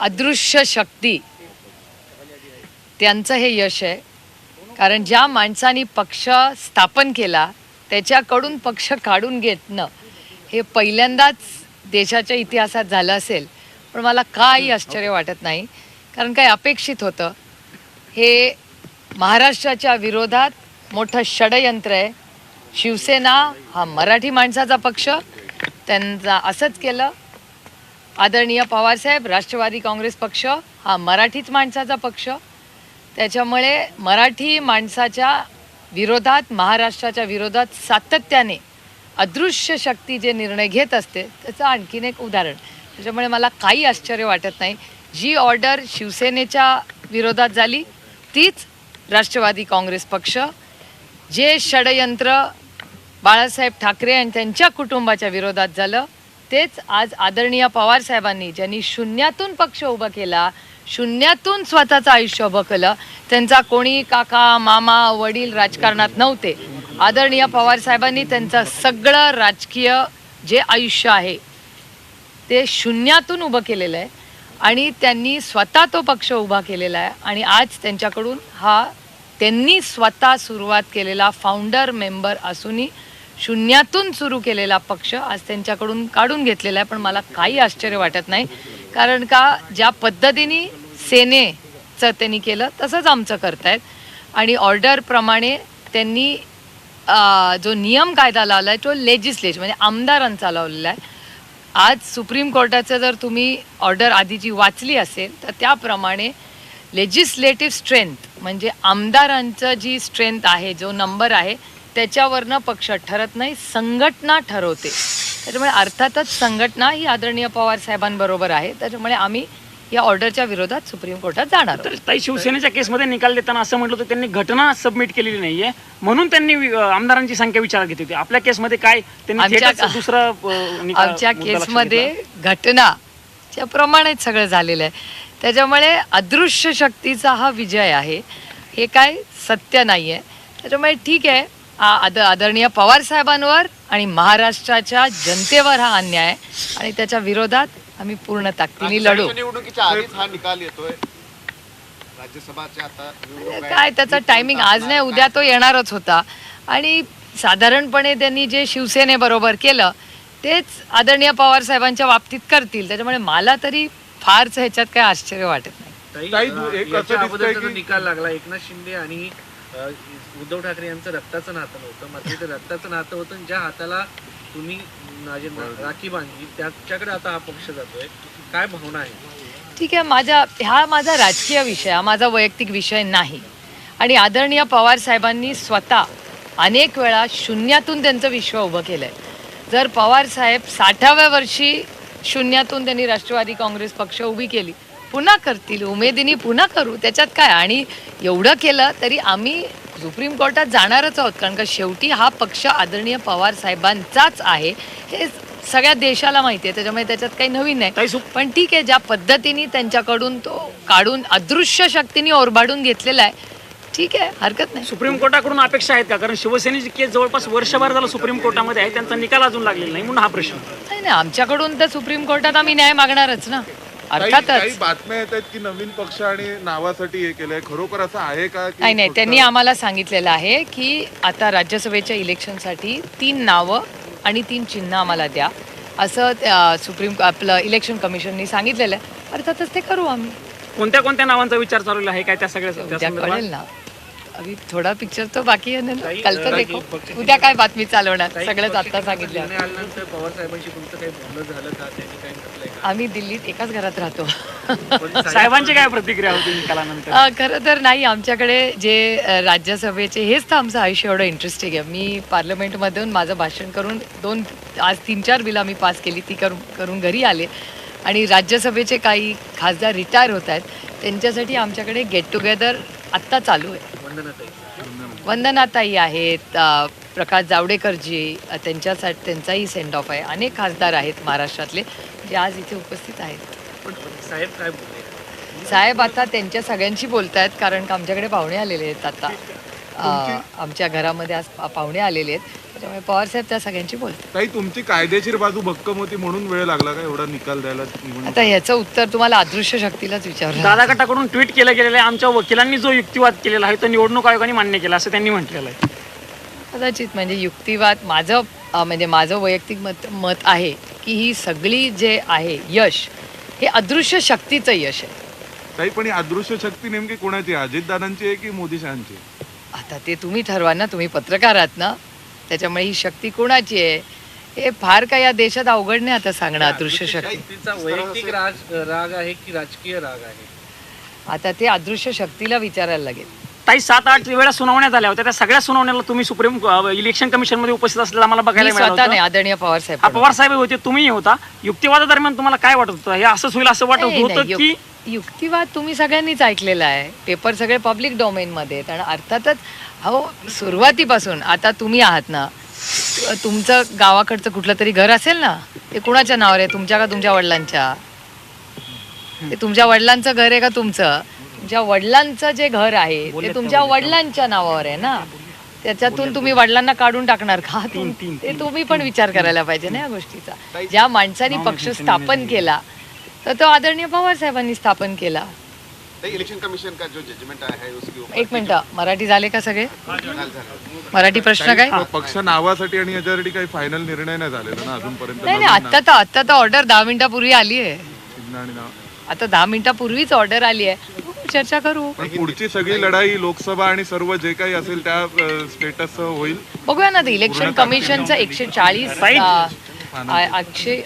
अदृश्य शक्ती. त्यांचं हे यश आहे. कारण ज्या माणसानी पक्ष स्थापन केला त्याच्याकडून पक्ष काढून घेतणं हे पहिल्यांदाच देशाच्या इतिहासात झालं असेल. पण मला काही आश्चर्य वाटत नाही. कारण काही अपेक्षित होतं. हे महाराष्ट्राच्या विरोधात मोठं षडयंत्र आहे. शिवसेना हा मराठी माणसाचा पक्ष. त्यांचा असंच केलं. आदरणीय पवारसाहेब राष्ट्रवादी काँग्रेस पक्ष हा मराठीच माणसाचा पक्ष. त्याच्यामुळे मराठी माणसाच्या विरोधात महाराष्ट्राच्या विरोधात सातत्याने अदृश्य शक्ती जे निर्णय घेत असते त्याचं आणखीन एक उदाहरण. त्याच्यामुळे मला काही आश्चर्य वाटत नाही. जी ऑर्डर शिवसेनेच्या विरोधात झाली तीच राष्ट्रवादी काँग्रेस पक्ष. जे षडयंत्र बाळासाहेब ठाकरे आणि त्यांच्या कुटुंबाच्या विरोधात झालं तेच आज आदरणीय पवार साहेबांनी ज्यांनी शून्यातून पक्ष उभा केला शून्यातून स्वतःचं आयुष्य उभं केलं त्यांचा कोणी काका मामा वडील राजकारणात नव्हते. आदरणीय पवार साहेबांनी त्यांचं सगळं राजकीय जे आयुष्य आहे ते शून्यातून उभं केलेलं आहे आणि त्यांनी स्वतः तो पक्ष उभा केलेला आहे आणि आज त्यांच्याकडून हा त्यांनी स्वतः सुरुवात केलेला फाउंडर मेंबर असूनही शून्यातून सुरू केलेला पक्ष आज त्यांच्याकडून काढून घेतलेला आहे पण मला काही आश्चर्य वाटत नाही. कारण का ज्या पद्धतीने सेनेचं त्यांनी केलं तसंच आमचं करतायत. आणि ऑर्डरप्रमाणे त्यांनी जो नियम कायदा लावला आहे तो लेजिस्लेशन म्हणजे आमदारांचा लावलेला आहे. आज सुप्रीम कोर्टाचं जर तुम्ही ऑर्डर आधीची वाचली असेल तर त्याप्रमाणे लेजिस्लेटिव्ह स्ट्रेंथ म्हणजे आमदारांचं जी स्ट्रेंथ आहे जो नंबर आहे त्याच्यावरनं पक्ष ठरत नाही संघटना ठरवते. त्याच्यामुळे अर्थातच संघटना ही आदरणीय पवार साहेबांबरोबर आहे. त्याच्यामुळे आम्ही या ऑर्डरच्या विरोधात सुप्रीम कोर्टात जाणार. तर ताई शिवसेनेच्या केसमध्ये निकाल देताना असं म्हटलं होतं त्यांनी घटना सबमिट केलेली नाहीये. म्हणून त्यांनी अं, आमदारांची संख्या विचारात घेतली होती. आपल्या केसमध्ये काय त्यांनी आमच्या- थेटच दुसरा अं, निकाल- आमच्या मुद्दा लक्षात केसमध्ये. घटनाच्या प्रमाणेच सगळं झालेलं आहे. त्याच्यामुळे अदृश्य शक्तीचा हा विजय आहे. हे काय सत्य नाही आहे त्याच्यामुळे ठीक आहे आद आदरणीय पवार साहेबांवर आणि महाराष्ट्राच्या जनतेवर हा अन्याय आहे आणि त्याच्या विरोधात आम्ही पूर्ण ताकदीने लढू. निवडणुकीच्या आधीच हा निकाल येतोय. राज्यसभाच्या आता निवडणूक आहे. काय त्याचा टायमिंग आज नाही उद्या तो येणारच होता. आणि साधारणपणे त्यांनी जे शिवसेनेबरोबर केलं तेच आदरणीय पवार साहेबांच्या बाबतीत करतील. त्याच्यामुळे मला तरी फारच ह्याच्यात काय आश्चर्य वाटत नाही. ताई, ताई, अ, एक याच्या असं दिसतंय अगोदरचा जो की- निकाल लागला. एकनाथ शिंदे आणि अ, उद्धव ठाकरे यांचं रक्ताचं नातं नव्हतं. मात्र ते रक्ताचं नातं होतं आणि ज्या हाताला तुम्ही माझे राखी बांधली त्याच्याकडे आता हा पक्ष जातोय. काय भावना आहे? ठीक आहे माझा हा माझा राजकीय विषय हा माझा वैयक्तिक विषय नाही. आणि आदरणीय पवार साहेबांनी स्वतः अनेक वेळा शून्यातून त्यांचं विश्व उभं केलं आहे जर पवार साहेब साठाव्या वर्षी शून्यातून त्यांनी राष्ट्रवादी काँग्रेस पक्ष उभी केली पुन्हा करतील उमेदीने पुन्हा करू त्याच्यात काय? आणि एवढं केलं तरी आम्ही सुप्रीम कोर्टात जाणारच आहोत कारण का शेवटी हा पक्ष आदरणीय पवार साहेबांचाच आहे. हे सगळ्या देशाला माहिती आहे त्याच्यामुळे त्याच्यात काही नवीन नाही. पण ठीक आहे ज्या पद्धतीने त्यांच्याकडून तो काढून अदृश्य शक्तीने ओरबाडून घेतलेला आहे ठीक आहे हरकत नाही. सुप्रीम कोर्टाकडून अपेक्षा आहेत का? कारण शिवसेनेची केस जवळपास वर्षभर झालं सुप्रीम कोर्टामध्ये आहे त्यांचा निकाल अजून लागलेला नाही म्हणून हा प्रश्न. नाही नाही आमच्याकडून तर सुप्रीम कोर्टात आम्ही न्याय मागणारच ना. काही अर्थातच. बातम्या येत आहेत की नवीन पक्ष आणि नावासाठी हे केलंय. खरोखर असं आहे का की नाही नाही फक्त- त्यांनी आम्हाला सांगितलेलं आहे की आता राज्यसभेच्या इलेक्शनसाठी तीन नावं आणि तीन चिन्ह आम्हाला द्या. असं त्या सुप्रीम आपलं इलेक्शन कमिशननी सांगितलेलं आहे. अर्थातच ते करू आम्ही. कोणत्या कोणत्या नावांचा विचार चालू आहे? काय त्या सगळ्या त्या उद्या संदर्भात? कळेल ना. अभी थोडा पिक्चर तो बाकी आहे ना. कल तर देखो. उद्या काय बातमी चालवणार? सगळंच आता पक्षाचे सांगितलं निर्णय आल्यानंतर पवार साहेबांशी तुमचं काही बोलणं झालं का? त्यांनी काही म्हटलंय का? आम्ही दिल्लीत एकाच घरात राहतो. साहेबांची काय प्रतिक्रिया होती निकालानंतर? खरं तर नाही आमच्याकडे जे राज्यसभेचे हेच तर आमचं आयुष्य एवढं इंटरेस्टिंग आहे. मी पार्लमेंटमधून माझं भाषण करून दोन आज तीन चार बिलं आम्ही पास केली ती करून करून घरी आले. आणि राज्यसभेचे काही खासदार रिटायर होत आहेत. त्यांच्यासाठी आमच्याकडे गेट टुगेदर आत्ता चालू आहे. वंदनाताई आहेत प्रकाश जावडेकरजी त्यांच्यासाठी त्यांचाही सेंड ऑफ आहे. अनेक खासदार आहेत महाराष्ट्रातले जे आज इथे उपस्थित आहेत. साहेब काय साहेब आता त्यांच्या सगळ्यांशी बोलत आहेत कारण का आमच्याकडे पाहुणे आलेले आहेत आता. आमच्या घरामध्ये आज पाहुणे आलेले आहेत. त्याच्यामुळे पवारसाहेब त्या सगळ्यांची बोलतात. ताई तुमची कायदेशीर बाजू भक्कम होती म्हणून वेळ लागला का एवढा निकाल द्यायला निवडणूक आता ह्याचं उत्तर तुम्हाला अदृश्य शक्तीलाच विचारलं. दादा गटाकडून ट्विट केलं गेलेलं आहे. आमच्या वकिलांनी जो युक्तिवाद केलेला आहे तो निवडणूक आयोगाने मान्य केला असं त्यांनी म्हटलेलं आहे. कदाचित म्हणजे युक्तिवाद माझं अं, म्हणजे माझं वैयक्तिक मत मत आहे की ही सगळी जे आहे यश हे अदृश्य शक्तीचं यश आहे. ताई पण ही अदृश्य शक्ती नेमकी कोणाची आहे? अजितदादांची आहे की मोदी शहांची आहे? आता ते तुम्ही ठरवा ना तुम्ही पत्रकार आहात ना. त्याच्यामुळे ही शक्ती कोणाची आहे? हे फार काय या देशात अवघड नाही आता सांगणं अदृश्य शक्ती. तिचा वैयक्तिक राज राग आहे की राजकीय राग आहे? आता ते अदृश्य शक्तीला विचारायला लागेल. ताई सात आठ वेळा सुनावण्यात आल्या होत्या. त्या सगळ्या सुनावण्याला तुम्ही सुप्रीम इलेक्शन कमिशनमध्ये उपस्थित असलेला मला मी बघायला मिळालं स्वतः नाही होतं. आदरणीय पवार साहेब हा पवार साहेब होते तुम्ही होता. युक्तिवादादरम्यान तुम्हाला काय वाटत होतं? हे असंच होईल असं वाटत नाही, होतं की युक- युक्तिवाद तुम्ही सगळ्यांनीच ऐकलेला आहे. पेपर सगळे पब्लिक डोमेन मध्ये आहेत. आणि अर्थातच अहो सुरुवातीपासून आता तुम्ही आहात ना तुमचं गावाकडचं कुठलं तरी घर असेल ना ते कुणाच्या नावावर आहे? तुमच्या का तुमच्या वडिलांच्या? ते तुमच्या वडिलांचं घर आहे का तुमचं? तुमच्या वडिलांचं जे घर आहे ते तुमच्या वडिलांच्या नावावर आहे ना? त्याच्यातून तुम्ही वडिलांना काढून टाकणार का? ते तुम्ही पण विचार करायला पाहिजे ना या गोष्टीचा. ज्या माणसाने पक्ष स्थापन केला तर तो आदरणीय पवार साहेबांनी स्थापन केला. इलेक्शन कमीशन का जो जजमेंट आया है उसके ऊपर एक मिनिट. मराठी झाले का सगळे? मराठी प्रश्न काय? पक्ष नावासाठी आणि याच्यासाठी काही फायनल निर्णय नाही झालेला ना अजूनपर्यंत. नाही नाही आता तर आता तर ऑर्डर दहा मिनिटापूर्वी आली आहे. चिन्ह आणि नाव. आता दहा मिनिटापूर्वीच ऑर्डर आली आहे. चर्चा करू. पण पुढची सगळी लढाई लोकसभा आणि सर्व जे काही असेल त्या स्टेटस होईल. बघूया ना ते इलेक्शन कमिशनचं एकशे चाळीस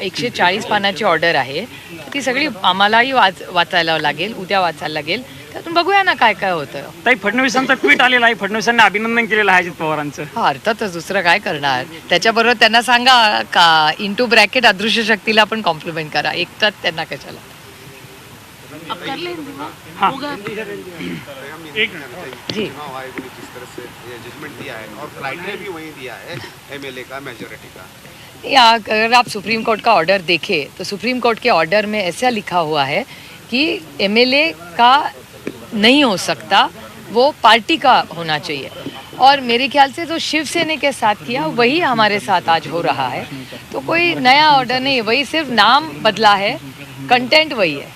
एकशे चाळीस पानाची ऑर्डर आहे. ती सगळी आम्हालाही वाच वाचायला लागेल उद्या वाचायला लागेल. त्यातून बघूया ना काय काय होतं. ताई फडणवीसांचा ट्विट आलेला आहे. फडणवीसांनी अभिनंदन केलेलं आहे अजित पवारांचं. हा अर्थातच दुसरं काय करणार? त्याच्याबरोबर त्यांना सांगा का इंटू ब्रॅकेट अदृश्य शक्तीला आपण कॉम्प्लिमेंट करा. एकटाच त्यांना कशाला? जी. चुनाव आयोग ने जिस तरह से ये जजमेंट दिया है और क्राइटेरिया भी वही दिया है एमएलए का मेजोरिटी का. या अगर आप सुप्रीम कोर्ट का ऑर्डर देखें तो सुप्रीम कोर्ट के ऑर्डर में ऐसा लिखा हुआ है कि एमएलए का नहीं हो सकता, वो पार्टी का होना चाहिए। और मेरे ख्याल से जो शिवसेना के साथ किया, वही हमारे साथ आज हो रहा है। तो कोई नया ऑर्डर नहीं, वही सिर्फ़ नाम बदला है कंटेंट वही है।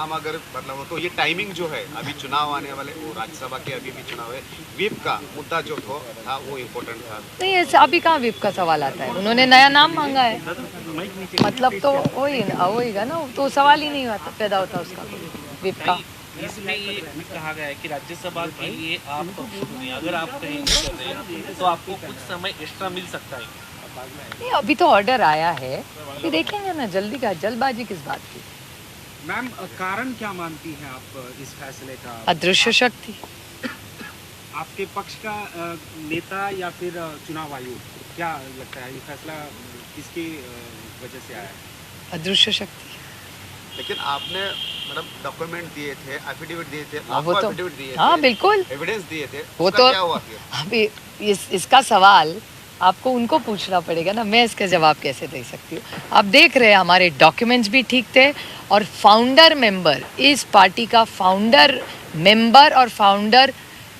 नाम अगर बदला हो तो ये टाइमिंग जो है अभी चुनाव आने वाले वो राज्यसभा के अभी भी चुनाव है। व्हीप का मुद्दा जो था था वो इम्पोर्टेंट था। नहीं ऐसे अभी कहाँ विप का सवाल आता है? उन्होंने नया नाम मांगा है। मतलब तो वही होगा ना तो सवाल ही नहीं होता पैदा होता उसका। विप का। इसमें ये कहा गया है कि राज्यसभा के लिए आप अगर आप कहीं कर रहे हैं, तो आपको कुछ समय एक्स्ट्रा मिल सकता है। नहीं अभी तो ऑर्डर आया है। ये देखेंगे ना जल्दी का जल्दबाजी किस बात की? मैम कारण क्या मानती हैं आप इस फैसले का? अदृश्य शक्ति। आपके पक्ष का नेता या फिर चुनाव आयोग? क्या लगता है ये फैसला किसकी वजह से आया? है अदृश्य शक्ति। लेकिन आपने मतलब डॉक्यूमेंट दिए थे एफिडेविट दिए थे हाँ, वो तो एफिडेविट दिए हाँ थे बिल्कुल। एविडेंस दिए थे वो तो- क्या हुआ अभी इस इसका सवाल आपको उनको पूछना पड़ेगा ना, मैं इसका जवाब कैसे दे सकती हूँ? आप देख रहे हैं, हमारे डॉक्यूमेंट्स भी ठीक थे और फाउंडर मेंबर इस पार्टी का फाउंडर मेंबर और फाउंडर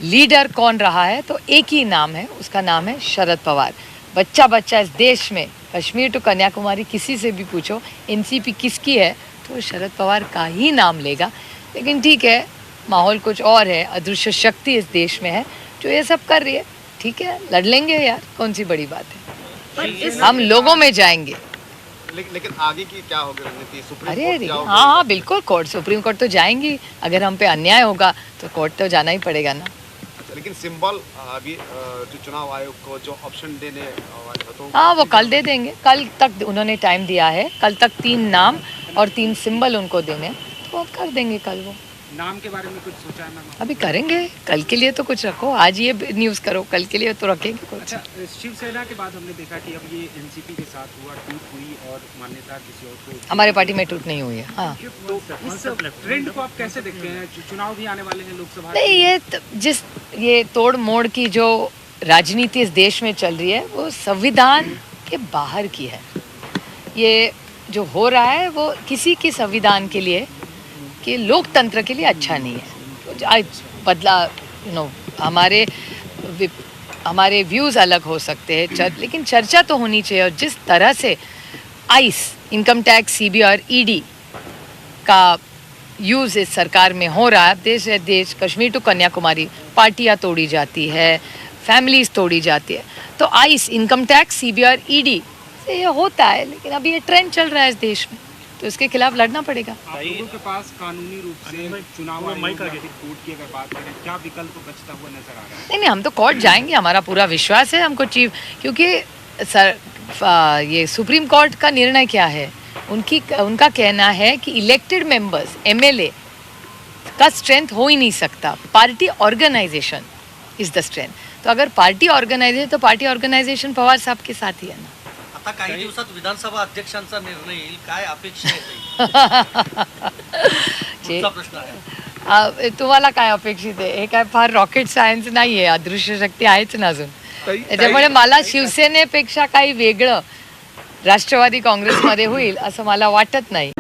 लीडर कौन रहा है? तो एक ही नाम है, उसका नाम है शरद पवार। बच्चा बच्चा इस देश में, कश्मीर टू कन्याकुमारी किसी से भी पूछो एनसीपी किसकी है तो शरद पवार का ही नाम लेगा। लेकिन ठीक है, माहौल कुछ और है, अदृश्य शक्ति इस देश में है, जो ये सब कर रही है। ठीक है लड़ लेंगे यार कौन सी बड़ी बात है। हम लोगों में जाएँगे। ले, लेकिन आगे की क्या होगी रणनीति? सुप्रीम अरे कोर्ट अरे। हाँ हाँ बिल्कुल कोर्ट सुप्रीम कोर्ट तो जाएँगी। अगर हम पे अन्याय होगा तो कोर्ट तो जाना ही पड़ेगा ना। अच्छा, लेकिन सिंबल अभी जो चुनाव आयोग को जो ऑप्शन देने तो हाँ वो कल दे देंगे। कल तक उन्होंने टाइम दिया है। कल तक तीन नाम और तीन सिंबल उनको देने तो वो कर देंगे कल वो। नाम के बारे में कुछ सोचा है मैम? अभी करेंगे। कल के लिए तो कुछ रखो। आज ये न्यूज़ करो। कल के लिए तो रखेंगे कुछ। अच्छा शिवसेना के बाद हमने देखा कि अब ये एनसीपी के साथ हुआ टूट हुई और मान्यता किसी और को हमारे पार्टी में टूट नहीं हुई है। हाँ। तो इस ट्रेंड को आप कैसे देखते हैं? चुनाव भी आने वाले हैं लोकसभा नहीं ये जिस ये तोड़ मोड़ की जो राजनीति इस देश में चल रही है वो संविधान के बाहर की है। ये जो हो रहा है वो किसी के संविधान के लिए कि लोकतंत्र के लिए अच्छा नहीं है। बदला यू नो हमारे हमारे व्यूज़ अलग हो सकते हैं चर, लेकिन चर्चा तो होनी चाहिए और जिस तरह से ice income tax C B ED का यूज़ इस सरकार में हो रहा है देश है देश कश्मीर टू कन्याकुमारी पार्टियाँ तोड़ी जाती है फैमिलीज़ तोड़ी जाती है। तो आइस इनकम टैक्स सी बी और ईडी से ये होता है लेकिन अभी ये ट्रेंड चल रहा है इस देश में। तो इसके खिलाफ लड़ना पड़ेगा। आप लोगों के पास कानूनी रूप से चुनाव आयोग कोर्ट की अगर बात करें क्या विकल्प बचता हुआ नज़र आ रहा है? नहीं नहीं हम तो कोर्ट जाएँगे हमारा पूरा विश्वास है हमको चीफ क्योंकि सर आ, ये सुप्रीम कोर्ट का निर्णय क्या है? उनकी उनका कहना है कि इलेक्टेड मेंबर्स एमएलए का स्ट्रेंथ हो ही नहीं सकता। Party organisation is the strength तो अगर पार्टी ऑर्गेनाइजेशन तो पार्टी ऑर्गेनाइजेशन पवार साहब के साथ ही है ना। आता काही दिवसात विधानसभा अध्यक्षांचा निर्णय येईल काय अपेक्षा आहे प्रश्न आहे. तुम्हाला काय अपेक्षित आहे? हे काय फार रॉकेट सायन्स नाही आहे अदृश्य शक्ती आहेच ना अजून. त्याच्यामुळे मला शिवसेनेपेक्षा काही वेगळं राष्ट्रवादी काँग्रेसमध्ये होईल असं मला वाटत नाही.